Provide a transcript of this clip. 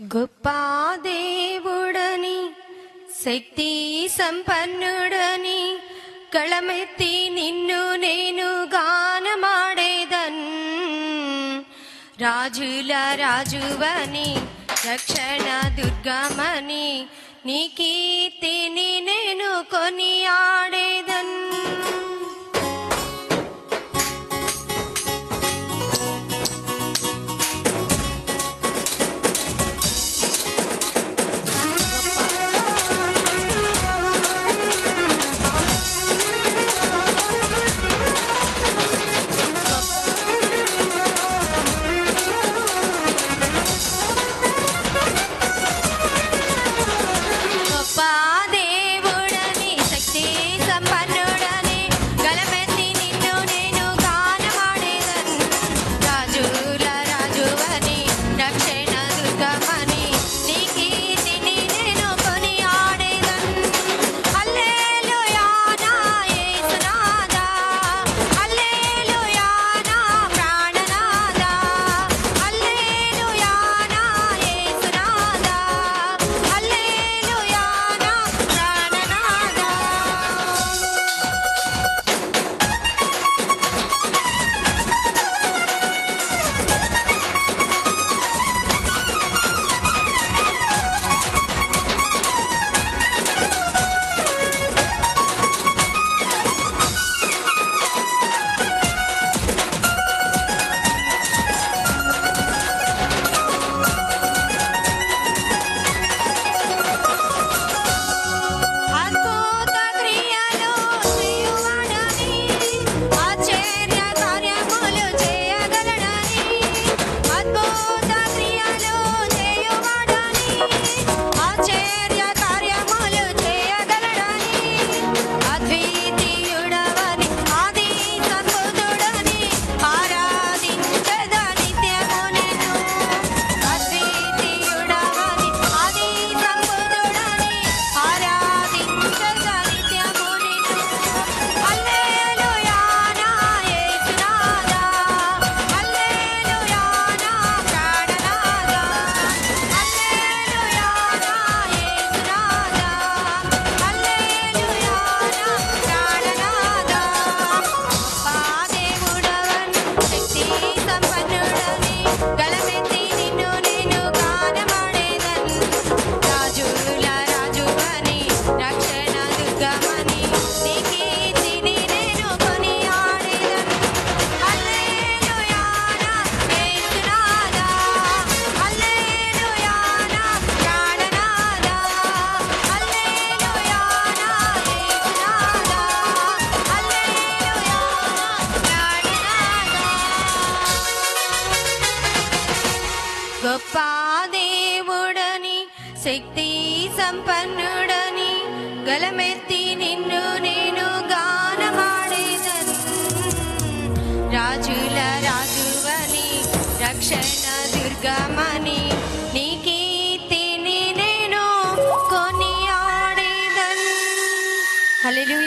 గొప్ప దేవుడని శక్తి సంపన్నుడని కళమెత్తి నిన్ను నేను గానమాడేదన్. రాజుల రాజువని రక్షణ దుర్గమని నీ కీర్తిని నేను కొని గొప్ప దేవుడని శక్తి సంపన్నుడని గలమెత్తి నిన్ను నేను గానమాడేదను. రాజుల రాజువని రక్షణ దుర్గమని నీకీతిని నేను కొని ఆడేదను హలో